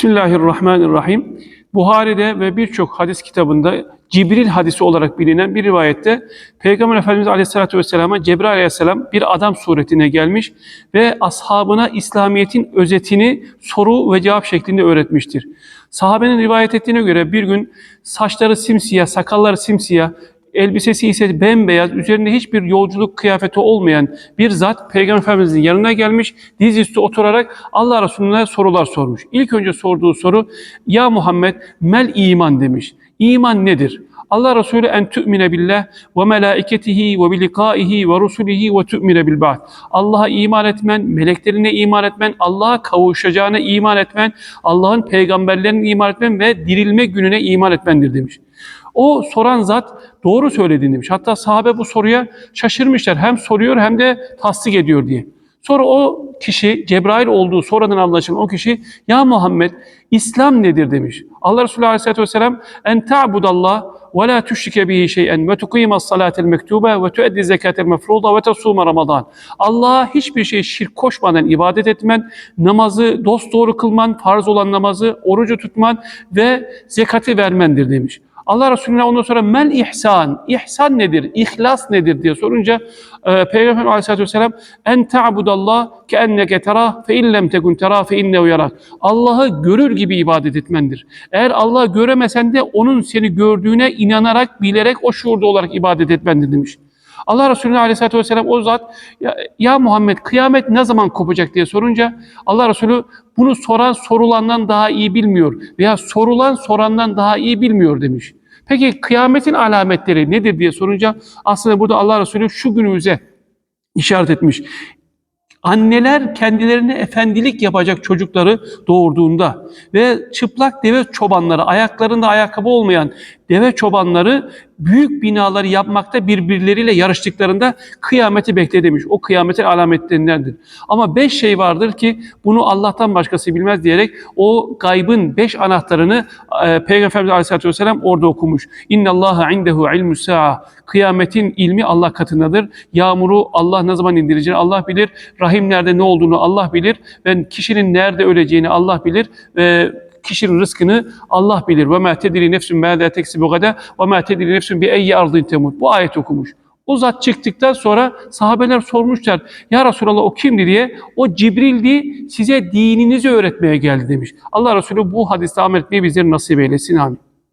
Bismillahirrahmanirrahim. Buhari'de ve birçok hadis kitabında Cibril hadisi olarak bilinen bir rivayette Peygamber Efendimiz Aleyhisselatü Vesselam'a Cebrail Aleyhisselam bir adam suretine gelmiş ve ashabına İslamiyet'in özetini soru ve cevap şeklinde öğretmiştir. Sahabenin rivayet ettiğine göre bir gün saçları simsiyah, sakalları simsiyah, elbisesi ise bembeyaz, üzerinde hiçbir yolculuk kıyafeti olmayan bir zat Peygamber Efendimizin yanına gelmiş, dizüstü oturarak Allah Resulüne sorular sormuş. İlk önce sorduğu soru, Ya Muhammed, mel iman demiş. İman nedir? Allah Resulü en tu'mine billah ve melaiketihi ve bilikaihi ve rusulihi ve tu'mine bil ba'd. Allah'a iman etmen, meleklerine iman etmen, Allah'a kavuşacağına iman etmen, Allah'ın peygamberlerine iman etmen ve dirilme gününe iman etmendir demiş. O soran zat doğru söylediğini demiş. Hatta sahabe bu soruya şaşırmışlar. Hem soruyor hem de tasdik ediyor diye. Sonra o kişi Cebrail olduğu sonradan anlaşılan o kişi ya Muhammed İslam nedir demiş. Allah Resulü Aleyhisselatü Vesselam en ta'budallah şey'en ve tuqimas salatel mektube ve tueddi zekatel mefruda ve tasuma ramadan. Allah'a hiçbir şey şirk koşmadan ibadet etmen, namazı dosdoğru kılman, farz olan namazı, orucu tutman ve zekati vermendir demiş. Allah Resulüne ondan sonra mel ihsan, ihsan nedir, ihlas nedir diye sorunca e, Peygamber Aleyhisselatü Vesselam en ta'budallah ke enneke terah fe illem tekun terah fe innehu yarak. Allah'ı görür gibi ibadet etmendir. Eğer Allah'ı göremesen de onun seni gördüğüne inanarak, bilerek o şuurda olarak ibadet etmendir demiş. Allah Resulü Aleyhisselatü Vesselam o zat ya, ya Muhammed kıyamet ne zaman kopacak diye sorunca Allah Resulü bunu soran sorulandan daha iyi bilmiyor veya sorulan sorandan daha iyi bilmiyor demiş. Peki kıyametin alametleri nedir diye sorunca aslında burada Allah Resulü şu günümüze işaret etmiş. Anneler kendilerine efendilik yapacak çocukları doğurduğunda ve çıplak deve çobanları, ayaklarında ayakkabı olmayan deve çobanları büyük binaları yapmakta birbirleriyle yarıştıklarında kıyameti bekle demiş. O kıyametin alametlerindendir. Ama beş şey vardır ki bunu Allah'tan başkası bilmez diyerek o gaybın beş anahtarını e, Peygamber Efendimiz Aleyhisselatü Vesselam orada okumuş. İnne Allaha indehu ilmü sa'a. Kıyametin ilmi Allah katındadır. Yağmuru Allah ne zaman indireceğini Allah bilir. Rahimlerde ne olduğunu Allah bilir. Ve kişinin nerede öleceğini Allah bilir. Ve kişinin rızkını Allah bilir. Ve ma tedri nefsun ma la teksibu gada ve ma tedri nefsun bi eyyi ardin temut. Bu ayet okumuş. O zat çıktıktan sonra sahabeler sormuşlar. Ya Resulallah o kimdi diye. O Cibril'di size dininizi öğretmeye geldi demiş. Allah Resulü bu hadiste amel etmeyi bizleri nasip eylesin. Amin.